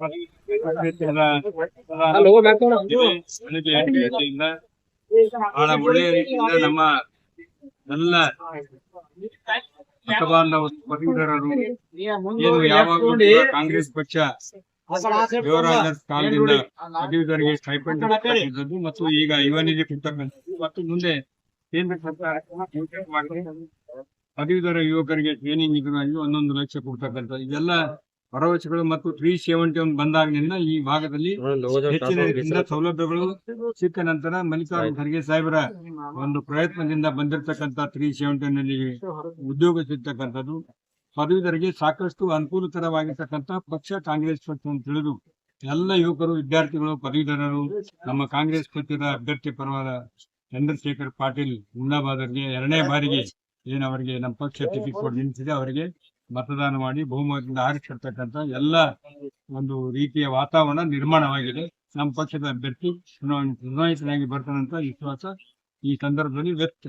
ಬಹಳ ಒಳ್ಳೆಯ ರೀತಿಯಿಂದ ನಮ್ಮ ಎಲ್ಲ ಪದವೀಧರರು ಏನು ಯಾವಾಗಲೂ ಕಾಂಗ್ರೆಸ್ ಪಕ್ಷ ಕಾಲದಿಂದ ಪದವೀಧರಿಗೆ ಸ್ಟೈಪೆಂಡ್ ಮತ್ತು ಈಗ ಯುವ ನಿಧಿ ಮತ್ತು ಮುಂದೆ ಕೇಂದ್ರ ಸರ್ಕಾರ ಪದವೀಧರ ಯುವಕರಿಗೆ ಟ್ರೈನಿಂಗ್ ಇದರಾಗಿ ಒಂದೊಂದು ಲಕ್ಷ ಕೊಡ್ತಕ್ಕಂಥ ಇದೆಲ್ಲ ಭರವಸೆಗಳು ಮತ್ತು ತ್ರೀ ಸೆವೆಂಟಿ ಒನ್ ಬಂದಾಗಿನಿಂದ ಈ ಭಾಗದಲ್ಲಿ ಹೆಚ್ಚಿನ ರೀತಿಯಿಂದ ಸೌಲಭ್ಯಗಳು ಸಿಕ್ಕ ನಂತರ ಮಲ್ಲಿಕಾರ್ಜುನ ಖರ್ಗೆ ಸಾಹೇಬರ ಒಂದು ಪ್ರಯತ್ನದಿಂದ ಬಂದಿರತಕ್ಕಂತ ತ್ರೀ ಸೆವೆಂಟಿ ಉದ್ಯೋಗ ಸಿಗ್ತಕ್ಕಂಥದ್ದು. ಪದವೀಧರಿಗೆ ಸಾಕಷ್ಟು ಅನುಕೂಲಕರವಾಗಿರ್ತಕ್ಕಂಥ ಪಕ್ಷ ಕಾಂಗ್ರೆಸ್ ಪಕ್ಷ ಅಂತ ತಿಳಿದು ಎಲ್ಲ ಯುವಕರು ವಿದ್ಯಾರ್ಥಿಗಳು ಪದವೀಧರರು ನಮ್ಮ ಕಾಂಗ್ರೆಸ್ ಪಕ್ಷದ ಅಭ್ಯರ್ಥಿ ಪರವಾದ ಚಂದ್ರಶೇಖರ್ ಪಾಟೀಲ್ ಮುನ್ನಾಬಾದರ್ಗೆ ಎರಡನೇ ಬಾರಿಗೆ ಏನು ಅವರಿಗೆ ನಮ್ಮ ಪಕ್ಷ ಟಿಕೆಟ್ ನಿಂತಿದೆ ಅವರಿಗೆ ಮತದಾನ ಮಾಡಿ ಬಹುಮತದಿಂದ ಆರಿಸಿರ್ತಕ್ಕಂಥ ಎಲ್ಲ ಒಂದು ರೀತಿಯ ವಾತಾವರಣ ನಿರ್ಮಾಣವಾಗಿದೆ. ನಮ್ಮ ಪಕ್ಷದ ಅಭ್ಯರ್ಥಿ ಚುನಾಯಿತನಾಗಿ ಬರ್ತಾನಂತ ವಿಶ್ವಾಸ ಈ ಸಂದರ್ಭದಲ್ಲಿ ವ್ಯಕ್ತ.